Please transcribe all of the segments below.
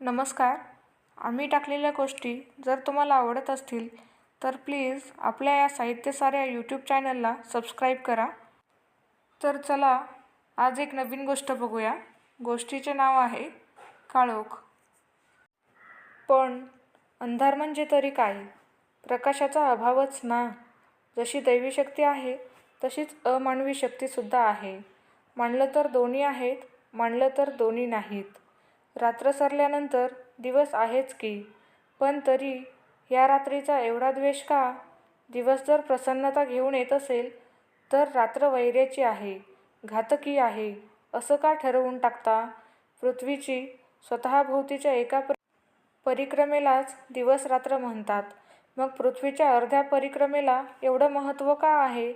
नमस्कार. आम्ही टाकलेल्या गोष्टी जर तुम्हाला आवडत असतील तर प्लीज आपल्या या साहित्य साऱ्या यूट्यूब चॅनलला सबस्क्राईब करा. तर चला आज एक नवीन गोष्ट बघूया. गोष्टीचे नाव आहे काळोख. पण अंधार म्हणजे तरी काय? प्रकाशाचा अभावच ना. जशी दैवी शक्ती आहे तशीच अमानवी शक्तीसुद्धा आहे. मानलं तर दोन्ही आहेत मानलं तर दोन्ही नाहीत. रात्र सरल्यानंतर दिवस आहेच की पण तरी या रात्रीचा एवढा द्वेष का? दिवस जर प्रसन्नता घेऊन येत असेल तर रात्र वैर्याची आहे घातकी आहे असं का ठरवून टाकता? पृथ्वीची स्वतःभोवतीच्या एका प्र परिक्रमेलाच दिवस रात्र म्हणतात. मग पृथ्वीच्या अर्ध्या परिक्रमेला एवढं महत्त्व का आहे?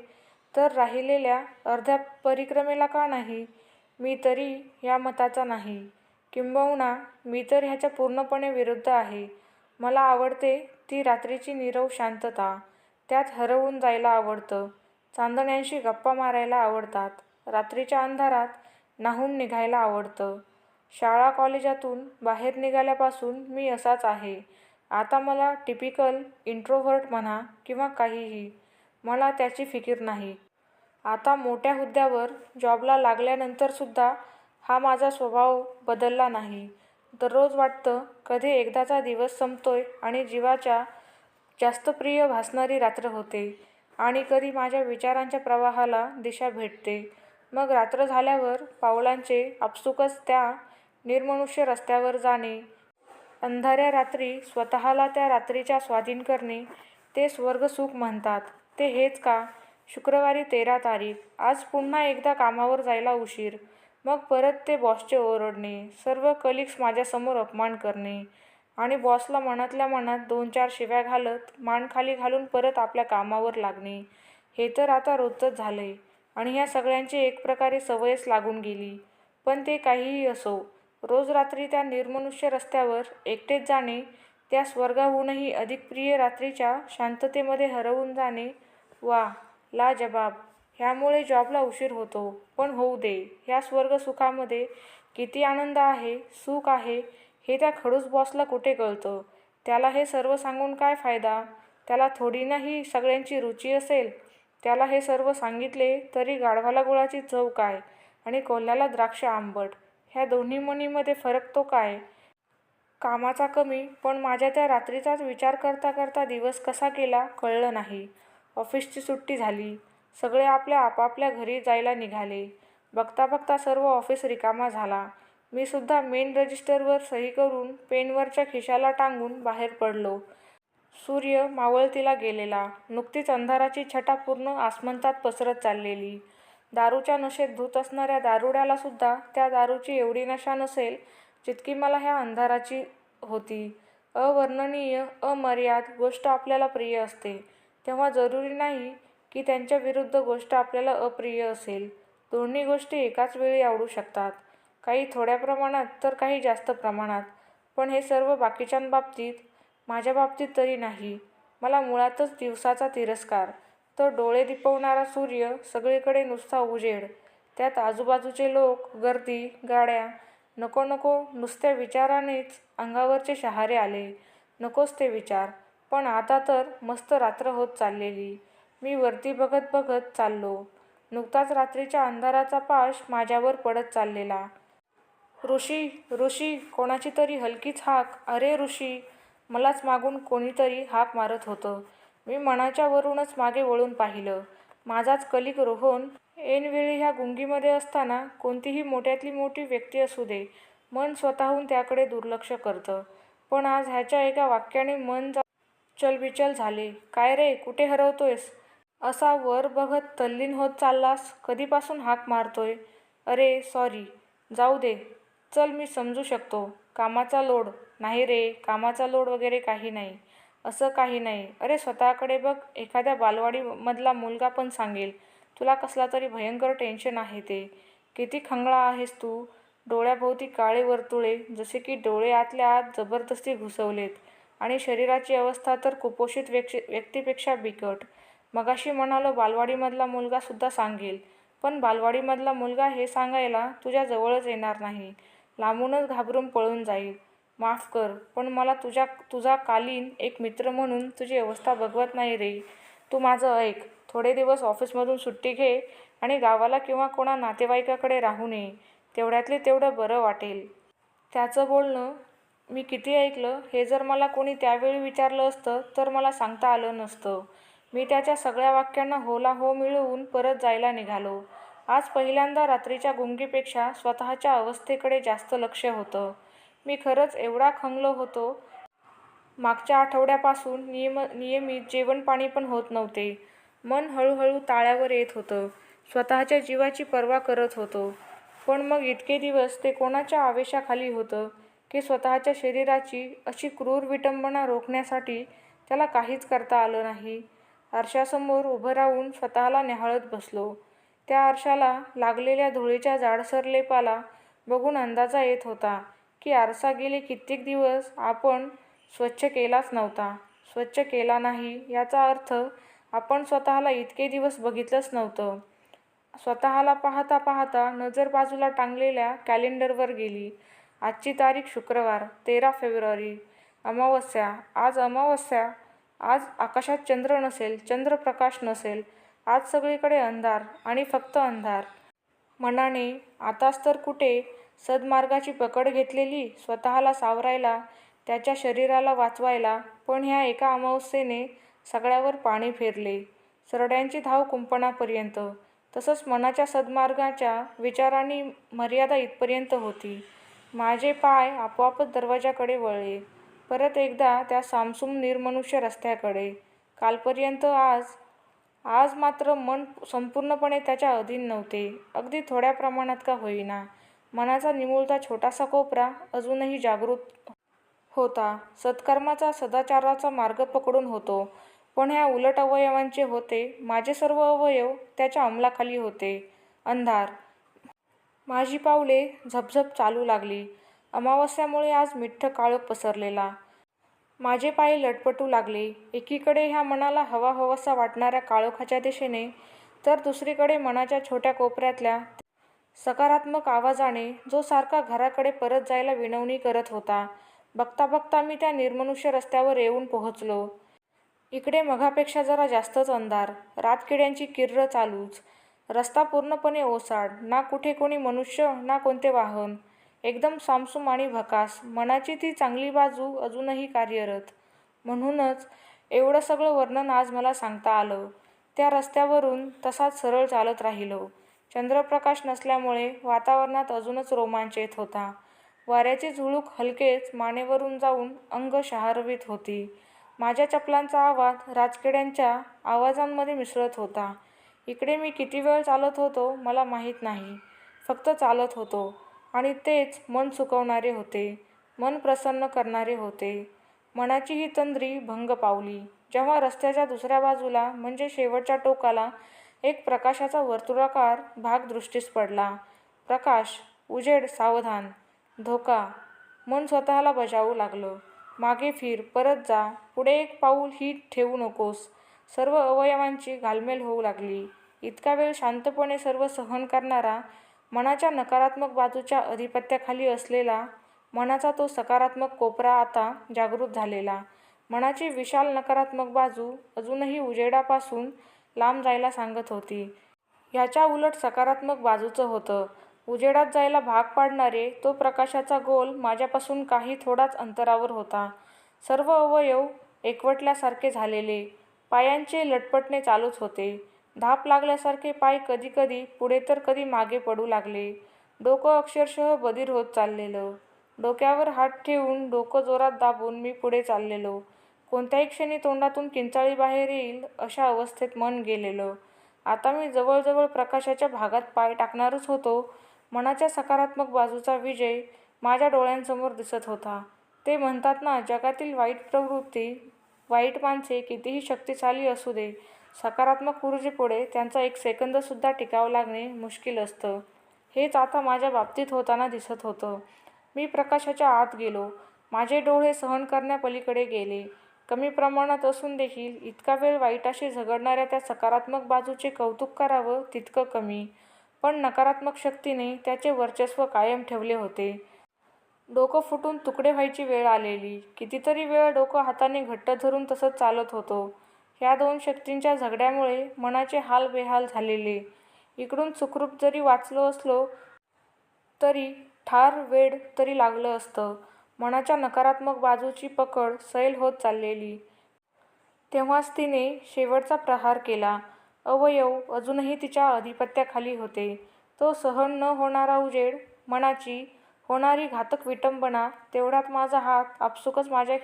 तर राहिलेल्या अर्ध्या परिक्रमेला का नाही? मी तरी या मताचा नाही. किंबहुना मी तर ह्याच्या पूर्णपणे विरुद्ध आहे. मला आवडते ती रात्रीची नीरव शांतता. त्यात हरवून जायला आवडतं. चांदण्यांशी गप्पा मारायला आवडतात. रात्रीच्या अंधारात न्हाऊन निघायला आवडतं. शाळा कॉलेजातून बाहेर निघाल्यापासून मी असाच आहे. आता मला टिपिकल इंट्रोव्हर्ट म्हणा किंवा काहीही. मला त्याची फिकीर नाही. आता मोठ्या हुद्द्यावर जॉबला लागल्यानंतरसुद्धा हा माझा स्वभाव बदलला नाही. दररोज वाटतं कधी एकदाचा दिवस संपतोय आणि जीवाच्या जास्त प्रिय भासणारी रात्र होते आणि कधी माझ्या विचारांच्या प्रवाहाला दिशा भेटते. मग रात्र झाल्यावर पावलांचे आपसुकच त्या निर्मनुष्य रस्त्यावर जाणे अंधाऱ्या रात्री स्वतःला त्या रात्रीच्या स्वाधीन करणे ते स्वर्गसुख म्हणतात. ते हेच का? शुक्रवारी तेरा तारीख. आज पुन्हा एकदा कामावर जायला उशीर. मग परत ते बॉसचे ओरडणे सर्व कलिग्स माझ्यासमोर अपमान करणे आणि बॉसला मनातल्या मनात दोन चार शिव्या घालत मान खाली घालून परत आपल्या कामावर लागणे. हे तर आता रोजचंच झालंय आणि ह्या सगळ्यांची एक प्रकारे सवयच लागून गेली. पण ते काहीही असो रोज रात्री त्या निर्मनुष्य रस्त्यावर एकटेच जाणे त्या स्वर्गाहूनही अधिक प्रिय रात्रीच्या शांततेमध्ये हरवून जाणे वा लाजबाब. ह्यामुळे जॉबला उशीर होतो. पण होऊ दे ह्या स्वर्गसुखामध्ये किती आनंद आहे सुख आहे हे त्या खडूस बॉसला कुठे कळतं? त्याला हे सर्व सांगून काय फायदा? त्याला थोडी ना ही सगळ्यांची रुची असेल? त्याला हे सर्व सांगितले तरी गाढवाला गुळाची चव काय? आणि कोल्ह्याला द्राक्ष आंबट? ह्या दोन्ही मनीमध्ये फरक तो काय? कामाचा कमी पण माझ्या त्या रात्रीचाच विचार करता करता दिवस कसा केला कळलं नाही. ऑफिसची सुट्टी झाली. सगळे आपल्या आपापल्या घरी जायला निघाले. बघता बघता सर्व ऑफिस रिकामा झाला. मी सुद्धा मेन रजिस्टरवर सही करून पेनवरच्या खिशाला टांगून बाहेर पडलो. सूर्य मावळतीला गेलेला. नुकतीच अंधाराची छटा पूर्ण आसमंतात पसरत चाललेली. दारूच्या नशेत धूत असणाऱ्या दारुड्यालासुद्धा त्या दारूची एवढी नशा नसेल जितकी मला ह्या अंधाराची होती. अवर्णनीय अमर्याद गोष्ट आपल्याला प्रिय असते. तेव्हा जरुरी नाही की त्यांच्या विरुद्ध गोष्ट आपल्याला अप्रिय असेल. दोन्ही गोष्टी एकाच वेळी आवडू शकतात. काही थोड्या प्रमाणात तर काही जास्त प्रमाणात. पण हे सर्व बाकीच्यांबाबतीत माझ्या बाबतीत तरी नाही. मला मुळातच दिवसाचा तिरस्कार तो डोळे दिपवणारा सूर्य सगळीकडे नुसता उजेड. त्यात आजूबाजूचे लोक गर्दी गाड्या नको नको नुसत्या विचारानेच अंगावरचे शहारे आले. नकोच ते विचार पण आता तर मस्त रात्र होत चाललेली. मी वरती बघत बघत चाललो. नुकताच रात्रीच्या अंधाराचा पाश माझ्यावर पडत चाललेला. ऋषी ऋषी कोणाची तरी हलकीच हाक. अरे ऋषी मलाच मागून कोणीतरी हाक मारत होतं मी मनाच्या वरूनच मागे वळून पाहिलं. माझाच कलिक रोहन ऐनवेळी ह्या गुंगीमध्ये असताना कोणतीही मोठ्यातली मोठी व्यक्ती असू दे मन स्वतःहून त्याकडे दुर्लक्ष करतं. पण आज ह्याच्या एका वाक्याने मन जा चलबिचल झाले. काय रे कुठे हरवतोयस? असा वर बघत तल्लीन होत चाललास कधीपासून हाक मारतोय? अरे सॉरी जाऊ दे. चल मी समजू शकतो. कामाचा लोड. नाही रे कामाचा लोड वगैरे काही नाही. असं काही नाही. अरे स्वतःकडे बघ. एखाद्या बालवाडीमधला मुलगा पण सांगेल. तुला कसला तरी भयंकर टेन्शन आहे ते. किती खंगळा आहेस तू. डोळ्याभोवती काळे वर्तुळे जसे की डोळे आतल्या आत जबरदस्ती घुसवलेत. आणि शरीराची अवस्था तर कुपोषित व्यक्ष व्यक्तीपेक्षा बिकट. मगाशी म्हणालो बालवाडीमधला मुलगासुद्धा सांगेल. पण बालवाडीमधला मुलगा हे सांगायला तुझ्या जवळच येणार नाही. लांबूनच घाबरून पळून जाईल. माफ कर पण मला तुझ्या तुझा कालीन एक मित्र म्हणून तुझी अवस्था बघवत नाही रे. तू माझं ऐक. थोडे दिवस ऑफिसमधून सुट्टी घे आणि गावाला किंवा कोणा नातेवाईकाकडे राहू नये. तेवढ्यातले तेवढं बरं वाटेल. त्याचं बोलणं मी किती ऐकलं हे जर मला कोणी त्यावेळी विचारलं असतं तर मला सांगता आलं नसतं. मी त्याच्या सगळ्या वाक्यांना होला हो मिळवून परत जायला निघालो. आज पहिल्यांदा रात्रीच्या गुंगीपेक्षा स्वतःच्या अवस्थेकडे जास्त लक्ष होतं. मी खरंच एवढा खंगलो होतो. मागच्या आठवड्यापासून नियम नियमित जेवणपाणी पण होत नव्हते. मन हळूहळू ताळ्यावर येत होतं. स्वतःच्या जीवाची पर्वा करत होतो. पण मग इतके दिवस ते कोणाच्या आवेशाखाली होतं की स्वतःच्या शरीराची अशी क्रूर विटंबना रोखण्यासाठी त्याला काहीच करता आलं नाही. आरशासमोर उभं राहून स्वतःला न्याहाळत बसलो. त्या आरशाला लागलेल्या धुळीच्या जाडसर लेपाला बघून अंदाजा येत होता की आरसा गेले कित्येक दिवस आपण स्वच्छ केलाच नव्हता. स्वच्छ केला नाही याचा अर्थ आपण स्वतःला इतके दिवस बघितलंच नव्हतं. स्वतःला पाहता पाहता नजर बाजूला टांगलेल्या कॅलेंडरवर गेली. आजची तारीख शुक्रवार तेरा फेब्रुवारी. अमावस्या. आज अमावस्या आज आकाशात चंद्र नसेल चंद्रप्रकाश नसेल आज सगळीकडे अंधार आणि फक्त अंधार. मनाने आताच तर कुठे सद्मार्गाची पकड घेतलेली स्वतःला सावरायला त्याच्या शरीराला वाचवायला पण ह्या एका अमावस्येने सगळ्यावर पाणी फिरले. सरड्यांची धाव कुंपणापर्यंत. तसंच मनाच्या सद्मार्गाच्या विचारांनी मर्यादा इथपर्यंत होती. माझे पाय आपोआपच दरवाजाकडे वळले. परत एकदा त्या सामसूम निर्मनुष्य रस्त्याकडे. कालपर्यंत आज आज मात्र मन संपूर्णपणे त्याच्या अधीन नव्हते. अगदी थोड्या प्रमाणात का होईना. मनाचा निमुळता छोटासा कोपरा अजूनही जागृत होता. सत्कर्माचा सदाचाराचा मार्ग पकडून होतो. पण ह्या उलट अवयवांचे होते. माझे सर्व अवयव त्याच्या अंमलाखाली होते. अंधार. माझी पावले झपझप चालू लागली. अमावस्यामुळे आज मिठ्ठ काळोख पसरलेला. माझे पाय लटपटू लागले. एकीकडे ह्या मनाला हवा हवासा वाटणाऱ्या काळोखाच्या दिशेने तर दुसरीकडे मनाच्या छोट्या कोपऱ्यातल्या सकारात्मक आवाजाने जो सारखा घराकडे परत जायला विनवणी करत होता. बघता बघता मी त्या निर्मनुष्य रस्त्यावर येऊन पोहोचलो. इकडे मघापेक्षा जरा जास्तच अंधार. रातकिड्यांची किर्र चालूच. रस्ता पूर्णपणे ओसाड. ना कुठे कोणी मनुष्य ना कोणते वाहन. एकदम सामसूम आणि भकास. मनाची ती चांगली बाजू अजूनही कार्यरत. म्हणूनच एवढं सगळं वर्णन आज मला सांगता आलं. त्या रस्त्यावरून तसाच सरळ चालत राहिलो. चंद्रप्रकाश नसल्यामुळे वातावरणात अजूनच रोमांच येत होता. वाऱ्याची झुळूक हलकेच मानेवरून जाऊन अंग शहारवीत होती. माझ्या चपलांचा आवाज राजकिड्यांच्या आवाजांमध्ये मिसळत होता. इकडे मी किती वेळ चालत होतो मला माहीत नाही. फक्त चालत होतो. आणि तेच मन सुकवणारे होते. मन प्रसन्न करणारे होते. मनाची ही तंद्री भंग पावली. जेव्हा रस्त्याच्या दुसऱ्या बाजूला म्हणजे शेवटच्या टोकाला एक प्रकाशाचा वर्तुळाकार भाग दृष्टीस पडला. प्रकाश उजेड सावधान. धोका. मन स्वतःला बजावू लागलं. मागे फिर परत जा. पुढे एक पाऊल ही ठेवू नकोस. सर्व अवयवांची घालमेल होऊ लागली. इतका वेळ शांतपणे सर्व सहन करणारा मनाच्या नकारात्मक बाजूच्या अधिपत्याखाली असलेला मनाचा तो सकारात्मक कोपरा आता जागृत झालेला. मनाची विशाल नकारात्मक बाजू अजूनही उजेडापासून लांब जायला सांगत होती. ह्याच्या उलट सकारात्मक बाजूचं होतं. उजेडात जायला भाग पाडणारे तो प्रकाशाचा गोल माझ्यापासून काही थोडाच अंतरावर होता. सर्व अवयव एकवटल्यासारखे झालेले. पायांचे लटपटणे चालूच होते. धाप लागल्यासारखे पाय कधीकधी पुढे तर कधी मागे पडू लागले. डोकं अक्षरशः बधीर होत चाललेलं. डोक्यावर हात ठेवून डोकं जोरात दाबून मी पुढे चाललेलो. कोणत्याही क्षणी तोंडातून किंचाळी बाहेर येईल अशा अवस्थेत मन गेलेलं. आता मी जवळजवळ प्रकाशाच्या भागात पाय टाकणारच होतो. मनाच्या सकारात्मक बाजूचा विजय माझ्या डोळ्यांसमोर दिसत होता. ते म्हणतात ना जगातील वाईट प्रवृत्ती वाईट माणसे कितीही शक्तिशाली असू दे सकारात्मक ऊर्जेपुढे त्यांचा एक सेकंदसुद्धा टिकावं लागणे मुश्किल असतं. हेच आता माझ्या बाबतीत होताना दिसत होतं. मी प्रकाशाच्या आत गेलो. माझे डोळे सहन करण्यापलीकडे गेले. कमी प्रमाणात असून देखील इतका वेळ वाईटाशी झगडणाऱ्या त्या सकारात्मक बाजूचे कौतुक करावं तितकं कमी. पण नकारात्मक शक्तीने त्याचे वर्चस्व कायम ठेवले होते. डोकं फुटून तुकडे व्हायची वेळ आलेली. कितीतरी वेळ डोकं हाताने घट्ट धरून तसंच चालत होतो. ह्या दोन शक्तींच्या झगड्यामुळे मनाचे हाल बेहाल झालेले. इकडून सुखरूप जरी वाचलो असलो तरी ठार वेड तरी लागलं असतं. मनाच्या नकारात्मक बाजूची पकड सैल होत चाललेली. तेव्हाच तिने शेवटचा प्रहार केला. अवयव अजूनही तिच्या अधिपत्याखाली होते. तो सहन न होणारा उजेड, मनाची होणारी घातक विटंबना तेवढ्यात माझा हात आपसूकच माझ्या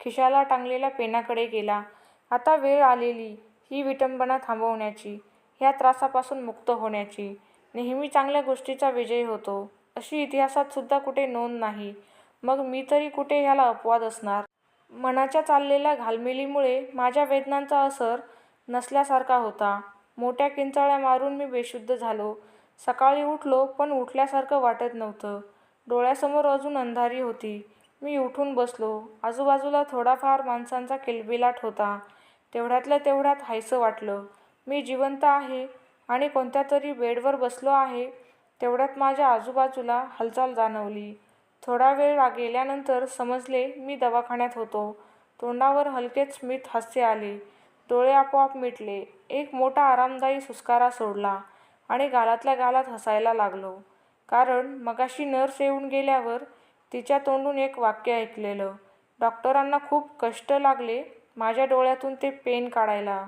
खिशाला टांगलेल्या पेनाकडे गेला. आता वेळ आलेली ही विटंबना थांबवण्याची, ह्या त्रासापासून मुक्त होण्याची. नेहमी चांगल्या गोष्टीचा विजय होतो, अशी इतिहासात सुद्धा कुठे नोंद नाही. मग मी तरी कुठे ह्याला अपवाद असणार? मनाच्या चाललेल्या घालमेलीमुळे माझ्या वेदनांचा असर नसल्यासारखा होता. मोठ्या किंचाळ्या मारून मी बेशुद्ध झालो. सकाळी उठलो पण उठल्यासारखं वाटत नव्हतं. डोळ्यासमोर अजून अंधारी होती. मी उठून बसलो. आजूबाजूला थोडाफार माणसांचा किलबिलाट होता. तेवढ्यातल्या तेवढ्यात हायसं वाटलं. मी जिवंत आहे आणि कोणत्यातरी बेडवर बसलो आहे. तेवढ्यात माझ्या आजूबाजूला हालचाल जाणवली. थोडा वेळ गेल्यानंतर समजले मी दवाखान्यात होतो. तोंडावर हलकेच स्मित हास्य आले. डोळे आपोआप मिटले. एक मोठा आरामदायी सुस्कारा सोडला आणि गालातल्या गालात हसायला लागलो. कारण मगाशी नर्स येऊन गेल्यावर तिच्या तोंडून एक वाक्य ऐकलेलं. डॉक्टरांना खूप कष्ट लागले माझ्या डोळ्यातून ते पेन काढायला.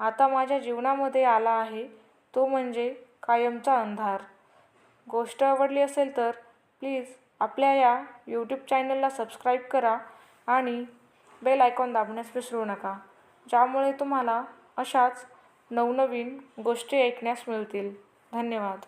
आता माझ्या जीवनामध्ये आला आहे तो म्हणजे कायमचा अंधार. गोष्ट आवडली असेल तर प्लीज आपल्या या यूट्यूब चॅनलला सबस्क्राईब करा आणि बेल आयकॉन दाबण्यास विसरू नका, ज्यामुळे तुम्हाला अशाच नवनवीन गोष्टी ऐकण्यास मिळतील. धन्यवाद.